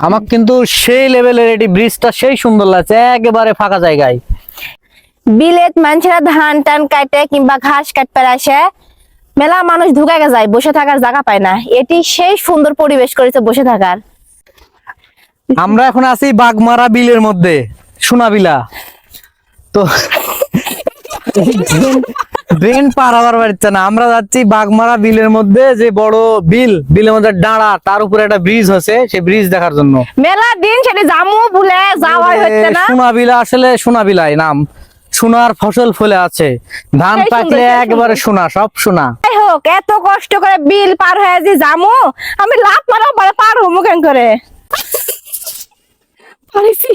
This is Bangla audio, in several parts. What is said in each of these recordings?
আমার কিন্তু সেই লেভেলের এটি ব্রিজটা সেই সুন্দর লাগছে একেবারে ফাঁকা জায়গায়। বিলেত মানুষেরা ধান টান কাটে কিংবা ঘাস কাটতে আসে মেলা মানুষ ঢুকে যায় বসে থাকার জায়গা পায় না। এটি সেই সুন্দর পরিবেশ করেছে বসে থাকার। আমরা এখন আছি বাগমারা বিলের মধ্যে সোনাবিলা। তো ড্রেন পার হওয়ার বাড়িতে না। আমরা যাচ্ছি বাগমারা বিলের মধ্যে যে বড় বিল। বিলের মধ্যে ডাঁড়া তার উপরে একটা ব্রিজ আছে সেই ব্রিজ দেখার জন্য। মেলা দিন সেটা জামু ভুলে যাওয়াই হচ্ছে না। সোনাবিলা আসলে সোনাবিলাই নাম। সোনার ফসল ফলে আছে। ধান পাকলে একেবারে সোনা সব সোনা। হোক এত কষ্ট করে বিল পার হয়ে যে জামু আমি লাভ মারা পরে পার হব কেন করে? পারিছি।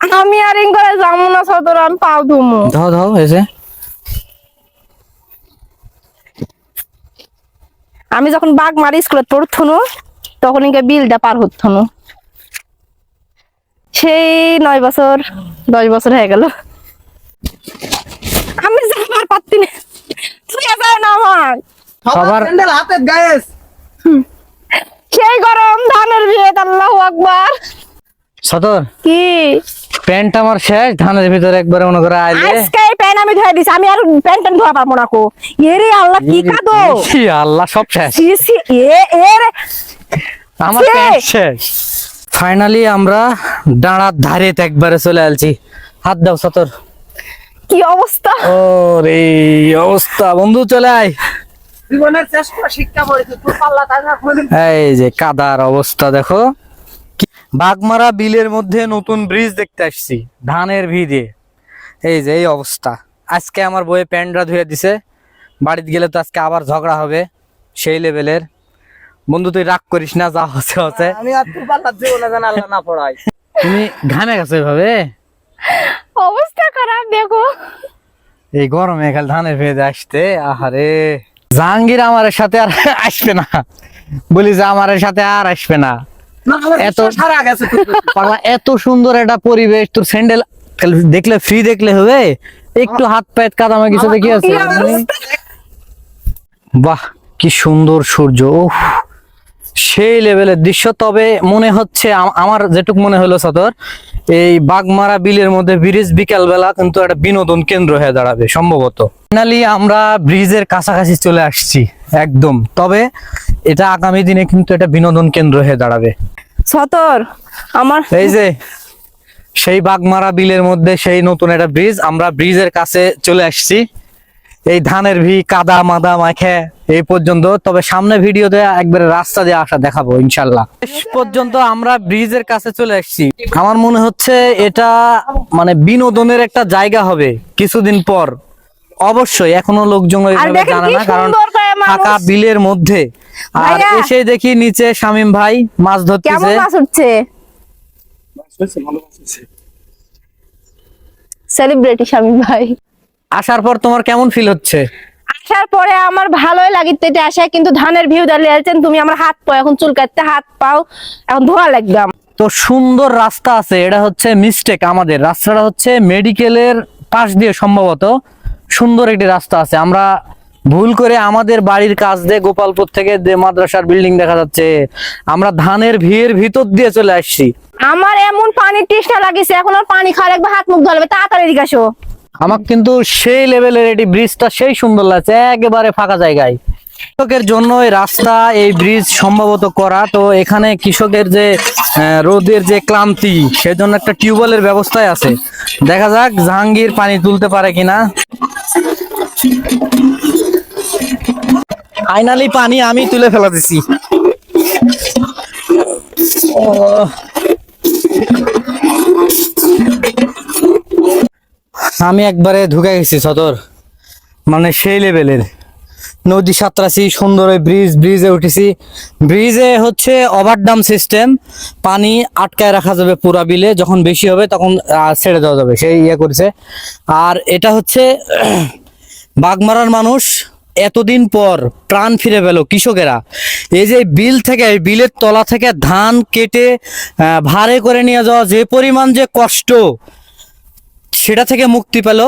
আমি আর ইন করে যাব না সদর আমি পাও ধুমু। ধো ধো এসে আমি যখন বাঘ মারি স্কুলে পড়থনু তখন ইনকে বিলটা পার হতনু সেই নয় বছর দশ বছর হয়ে গেল। আমি যাবার পারতি না। ছুঁয়ে যায় না আমার সবার হাতে গায়েস। সেই গরম ধানের বিয়ে আল্লাহ আকবার। সতর কি? প্যান্ট আমার শেষ ধানের ভিতরে একবারে মনে করে আইলে। আজকে এই প্যান্ট আমি ধুয়ে দিছি আমি আর প্যান্ট ধোয়া পারব না কো। এরে আল্লাহ কি কাদো? ছি, আল্লাহ সব শেষ। সি সি এ এর আমার শেষ। প্যান্ট শেষ। ফাইনালি আমরা ডাঁড়ার ধারে একবারে চলে আসছি হাত দাও সতর। কি অবস্থা? ও রে অবস্থা। বন্ধু চলে আয়। জীবনের চেষ্টা শিক্ষা পড়েছে তোর পাল্লা তাই না এই যে কাদার অবস্থা দেখো। বাগমারা বিলের মধ্যে নতুন ব্রিজ দেখতে আসছি ধানের ভি দিয়ে এই যে এই অবস্থা। আজকে আমার বইয়ে প্যান্টরা ধুয়ে দিছে। বাড়িতে গেলে তো আজকে আবার ঝগড়া হবে সেই লেভেলের। বন্ধু তুই রাগ করিস না যা হচ্ছে হচ্ছে। আমি আর তোর পাল্লা জীবনে যেন আল্লাহ না পড়াই তুমি ঘামে গেছো এভাবে? অবস্থা খারাপ দেখো। এই গরমে খালি ধানের ভেদে আসতে আহারে। জাহাঙ্গীর আমার সাথে আর আসবে না। বলি যে আমার সাথে আর আসবে না। এত- এত সারা গেছে পাগলা এত সুন্দর একটা পরিবেশ তোর স্যান্ডেল দেখলে ফ্রি দেখলে হবে? একটু হাত পায়ে কাদামা কিছু দেখি আছে? বাহ কি সুন্দর সূর্য ওহ সেই লেভেলের দৃশ্য তবে মনে হচ্ছে আমার যেটুক মনে হলো সদর এই বাগমারা বিলের মধ্যে ব্রিজ বিকাল বেলা কিন্তু একটা বিনোদন কেন্দ্র হয়ে দাঁড়াবে সম্ভবত। ফাইনালি আমরা ব্রিজের কাছাকাছি চলে আসছি একদম। তবে এটা আগামী দিনে কিন্তু এটা বিনোদন কেন্দ্র হয়ে দাঁড়াবে। সতর আমার এই যে সেই বাগমারা বিলের মধ্যে সেই নতুন একটা ব্রিজ আমরা ব্রিজের কাছে চলে আসছি। এই ধানের ভি কাদা মাদা মাখে এই পর্যন্ত। তবে সামনে ভিডিওতে একবারে রাস্তা দিয়ে আসা দেখাবো ইনশাল্লাহ। শেষ পর্যন্ত আমরা ব্রিজের কাছে চলে আসছি। আমার মনে হচ্ছে এটা মানে বিনোদনের একটা জায়গা হবে কিছুদিন পর। অবশ্যই এখনও লোকজন জানে না কারণ ফাঁকা বিলের মধ্যে। আর। এসে দেখি নিচে শামিম ভাই মাছ কেমন ধরতেছে মাছ উঠছে সেলিব্রিটি স্বামী ভাই। আসার পর তোমার কেমন ফিল হচ্ছে? আসার পরে আমার ভালোই লাগিতে এটা আসে কিন্তু ধানের ভিউ দাঁড়িয়ে আছেন তুমি আমার হাত পাও এখন চুল কাটতে হাত পাও এখন ধোয়া লাগবে তো সুন্দর রাস্তা আছে এটা হচ্ছে মিস্টেক আমাদের রাস্তাটা হচ্ছে মেডিকেলের পাশ দিয়ে সম্ভবত সুন্দর একটি রাস্তা আছে। আমরা ভুল করে আমাদের বাড়ির কাছ দিয়ে গোপালপুর থেকে যে মাদ্রাসার বিল্ডিং দেখা যাচ্ছে আমরা ধানের ভিড়ের ভিতর দিয়ে চলে আসছি। আমার এমন পানির তৃষ্ণা লাগিছে এখন আর পানি খাওয়া লাগবে হাত মুখ ধরবে তাড়াতাড়ি এদিকে আসো। আমার কিন্তু সেই লেভেলের এটি ব্রিজটা সেই সুন্দর লাগছে, একেবারে ফাঁকা জায়গায়। কৃষকের জন্য এই রাস্তা, এই ব্রিজ সম্ভবত করা। তো এখানে কৃষকের যে রোদের যে ক্লান্তি, সেজন্য একটা টিউবওয়েলের ব্যবস্থায় আছে। দেখা যাক জাহাঙ্গীর পানি তুলতে পারে কিনা। ফাইনালি পানি আমি তুলে ফেলা দিছি আমি একবারে ঢুকে গেছি সদর। মানে সেই লেভেলের। নদী সাঁতরাছি, সুন্দর ব্রিজ ব্রিজে উঠেছি। ব্রিজে হচ্ছে ওভারডাম সিস্টেম পানি আটকায় রাখা যাবে পুরা বিলে। যখন বেশি হবে তখন ছেড়ে দেওয়া যাবে। সেই ইয়ে করেছে। আর এটা হচ্ছে, বাগমারার মানুষ এতদিন পর প্রাণ ফিরে পেল কৃষকেরা। এই যে বিল থেকে বিলের তলা থেকে ধান কেটে ভারে করে নিয়ে যাওয়া যে পরিমাণ যে কষ্ট সেটা থেকে মুক্তি পেল।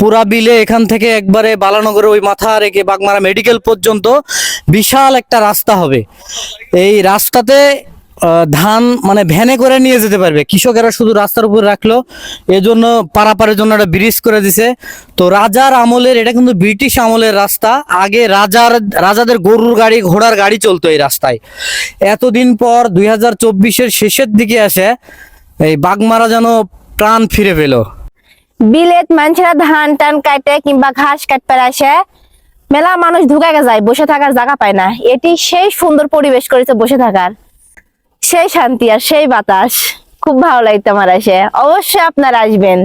পুরা বিলে এখান থেকে একবারে বালানগরে ওই মাথা রেখে বাগমারা মেডিকেল পর্যন্ত বিশাল একটা রাস্তা হবে। এই রাস্তাতে ধান মানে ভ্যানে করে নিয়ে যেতে পারবে। কৃষকেরা শুধু রাস্তার উপর রাখল, এজন্য পারাপারের জন্য একটা ব্রিজ করে দিছে। তো রাজার আমলের, এটা কিন্তু ব্রিটিশ আমলের রাস্তা। আগে রাজার, রাজাদের গরুর গাড়ি, ঘোড়ার গাড়ি চলতো এই রাস্তায়। এতদিন পর দুই হাজার চব্বিশের শেষের দিকে এসে এই বাগমারা যেন প্রাণ ফিরে পেল। বিলেত মানুষেরা ধান টান কাটে কিংবা ঘাস কাটতে আসে। মেলা মানুষ ঢুকায় যায়, বসে থাকার জায়গা পায় না। এটি সেই সুন্দর পরিবেশ করেছে বসে থাকার। সেই শান্তি আর সেই বাতাস। খুব ভালো লাগতো আমার আসে। অবশ্যই আপনারা আসবেন।